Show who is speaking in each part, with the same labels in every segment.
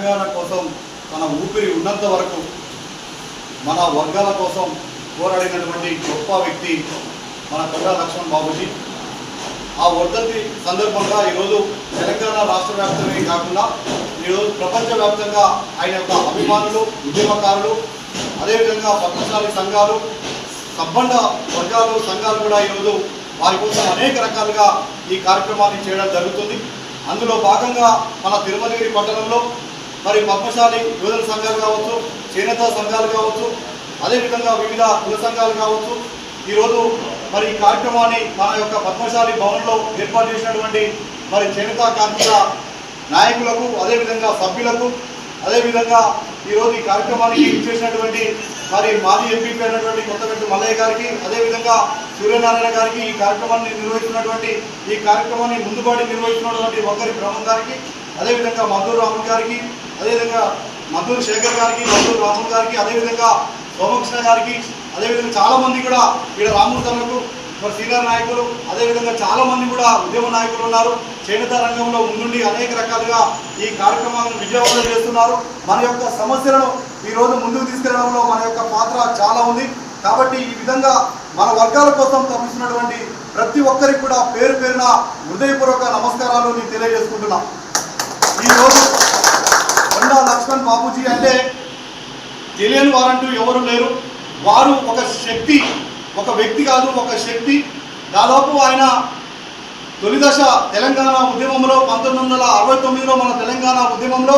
Speaker 1: తెలంగాణ కోసం తన ఊపిరి ఉన్నంత వరకు మన వర్గాల కోసం పోరాడినటువంటి గొప్ప వ్యక్తి మన కొండా లక్ష్మణ్ బాబుజీ. ఆ వర్ధంతి సందర్భంగా ఈరోజు తెలంగాణ రాష్ట్ర వ్యాప్తమే కాకుండా ఈరోజు ప్రపంచవ్యాప్తంగా ఆయన యొక్క అభిమానులు ఉద్యమకారులు అదేవిధంగా పద్మశాలి సంఘాలు సంబంధ వర్గాలు సంఘాలు కూడా ఈరోజు వారి కోసం అనేక రకాలుగా ఈ కార్యక్రమాన్ని చేయడం జరుగుతుంది. అందులో భాగంగా మన తిరుమలగిరి పట్టణంలో మరి పద్మశాలి యువజన సంఘాలు కావచ్చు చేనేత సంఘాలు కావచ్చు అదేవిధంగా వివిధ కుల సంఘాలు కావచ్చు. ఈరోజు మరి ఈ కార్యక్రమాన్ని మన యొక్క పద్మశాలి భవన్లో ఏర్పాటు చేసినటువంటి మరి చేనేత కార్మిక నాయకులకు అదేవిధంగా సభ్యులకు అదేవిధంగా ఈరోజు ఈ కార్యక్రమానికి ఇచ్చేసినటువంటి మరి మాజీ ఎంపీపీ అయినటువంటి కొత్తగట్టు మల్లయ్య గారికి అదేవిధంగా సూర్యనారాయణ గారికి ఈ కార్యక్రమాన్ని నిర్వహిస్తున్నటువంటి ఈ కార్యక్రమాన్ని ముందుబాటు నిర్వహిస్తున్నటువంటి ఒకరి బ్రహ్మం గారికి అదేవిధంగా మధుర్ రామన్ గారికి అదేవిధంగా మధుర్ శేఖర్ గారికి మధుర్ రామన్ గారికి అదేవిధంగా సోమకృష్ణ గారికి అదేవిధంగా చాలామంది కూడా ఇక్కడ తమకు మరి సీనియర్ నాయకులు అదేవిధంగా చాలామంది కూడా ఉద్యమ నాయకులు ఉన్నారు. చేనేత రంగంలో ముందుండి అనేక రకాలుగా ఈ కార్యక్రమాలను విజయవంతం చేస్తున్నారు. మన యొక్క సమస్యలను ఈ రోజు ముందుకు తీసుకెళ్ళడంలో మన యొక్క పాత్ర చాలా ఉంది. కాబట్టి ఈ విధంగా మన వర్గాల కోసం తప్పిస్తున్నటువంటి ప్రతి ఒక్కరికి కూడా పేరు పేరున హృదయపూర్వక నమస్కారాలు నేను తెలియజేసుకుంటున్నాను ఈ రోజు కొండా లక్ష్మణ్ బాబూజీ అంటే తెలియని వారంటూ ఎవరు లేరు. వారు ఒక శక్తి ఒక వ్యక్తి కాదు ఒక శక్తి. దాదాపు ఆయన తొలిదశ తెలంగాణ ఉద్యమంలో పంతొమ్మిది వందల అరవై తొమ్మిదిలో మన తెలంగాణ ఉద్యమంలో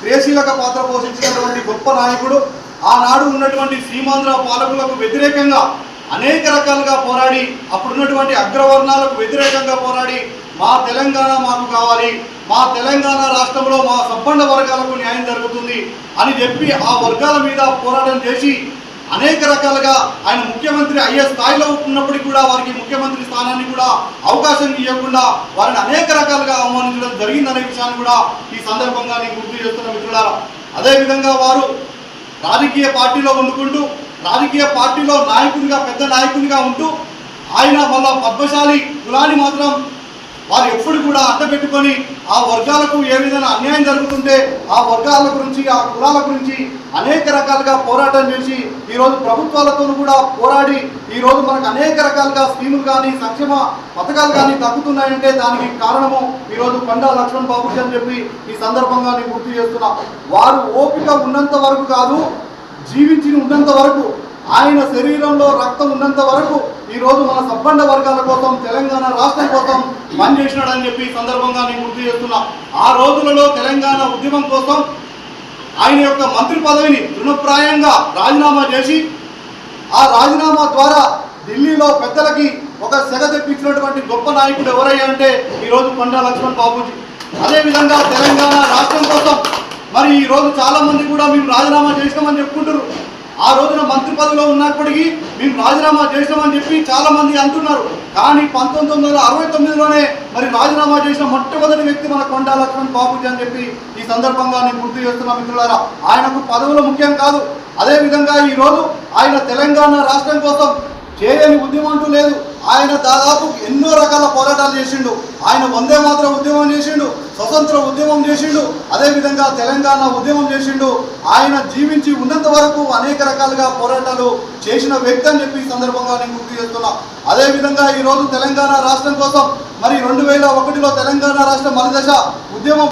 Speaker 1: క్రియశీలక పాత్ర పోషించినటువంటి గొప్ప నాయకుడు. ఆనాడు ఉన్నటువంటి సీమాంధ్ర పాలకులకు వ్యతిరేకంగా అనేక రకాలుగా పోరాడి అప్పుడున్నటువంటి అగ్రవర్ణాలకు వ్యతిరేకంగా పోరాడి మా తెలంగాణ మాకు కావాలి మా తెలంగాణ రాష్ట్రంలో మా సంపన్న వర్గాలకు న్యాయం జరుగుతుంది అని చెప్పి ఆ వర్గాల మీద పోరాటం చేసి అనేక రకాలుగా ఆయన ముఖ్యమంత్రి అయ్యే స్థాయిలో ఉన్నప్పటికీ కూడా వారికి ముఖ్యమంత్రి స్థానాన్ని కూడా అవకాశం ఇవ్వకుండా వారిని అనేక రకాలుగా అవమానించడం జరిగిందనే విషయాన్ని కూడా ఈ సందర్భంగా నేను గుర్తు చేస్తున్న మిత్రులారా. అదేవిధంగా వారు రాజకీయ పార్టీలో వండుకుంటూ రాజకీయ పార్టీలో నాయకునిగా పెద్ద నాయకునిగా ఉంటూ ఆయన మళ్ళా పద్మశాలి కులాన్ని మాత్రం వారు ఎప్పుడు కూడా అడ్డపెట్టుకొని ఆ వర్గాలకు ఏ విధంగా అన్యాయం జరుగుతుంటే ఆ వర్గాల గురించి ఆ కులాల గురించి అనేక రకాలుగా పోరాటం చేసి ఈరోజు ప్రభుత్వాలతో కూడా పోరాడి ఈరోజు మనకు అనేక రకాలుగా స్కీములు కానీ సంక్షేమ పథకాలు కానీ తగ్గుతున్నాయంటే దానికి కారణము ఈరోజు కొండా లక్ష్మణ్ బాబు అని చెప్పి ఈ సందర్భంగా నేను గుర్తు చేస్తున్నా. వారు ఓపిక ఉన్నంత వరకు కాదు జీవించి ఉన్నంత వరకు ఆయన శరీరంలో రక్తం ఉన్నంత వరకు ఈ రోజు మన సబ్బండ వర్గాల కోసం తెలంగాణ రాష్ట్రం కోసం పనిచేసినాడని చెప్పి సందర్భంగా నేను గుర్తు చేస్తున్నా. ఆ రోజులలో తెలంగాణ ఉద్యమం కోసం ఆయన యొక్క మంత్రి పదవిని తృణప్రాయంగా రాజీనామా చేసి ఆ రాజీనామా ద్వారా ఢిల్లీలో పెద్దలకి ఒక సెగ తెప్పించినటువంటి గొప్ప నాయకుడు ఎవరయ్యా అంటే ఈరోజు కొండా లక్ష్మణ్ బాబూజీ అదేవిధంగా తెలంగాణ రాష్ట్రం కోసం మరి ఈరోజు చాలామంది కూడా మేము రాజీనామా చేసినామని చెప్పుకుంటారు ఆ రోజున మంత్రి పదవిలో ఉన్నప్పటికీ మేము రాజీనామా చేసినామని చెప్పి చాలా మంది అంటున్నారు. కానీ పంతొమ్మిది వందల అరవై తొమ్మిదిలోనే మరి రాజీనామా చేసిన మొట్టమొదటి వ్యక్తి మన కొండా లక్ష్మణ్ బాబుజీ అని చెప్పి ఈ సందర్భంగా నేను గుర్తు చేస్తున్నా మిత్రులారా. ఆయనకు పదవులు ముఖ్యం కాదు. అదేవిధంగా ఈరోజు ఆయన తెలంగాణ రాష్ట్రం కోసం చేయని ఉద్యమం అంటూ లేదు. ఆయన దాదాపు ఎన్నో రకాల పోరాటాలు చేసిండు. ఆయన వందే మాత్రం ఉద్యమం చేసిండు స్వతంత్ర ఉద్యమం చేసిండు అదేవిధంగా తెలంగాణ ఉద్యమం చేసిండు. ఆయన జీవించి ఉన్నంత వరకు అనేక రకాలుగా పోరాటాలు చేసిన వ్యక్తి అని చెప్పి సందర్భంగా నేను గుర్తు చేస్తున్నా. అదేవిధంగా ఈరోజు తెలంగాణ రాష్ట్రం కోసం మరి రెండు వేల ఒకటిలో తెలంగాణ రాష్ట్ర మలిదశ ఉద్యమం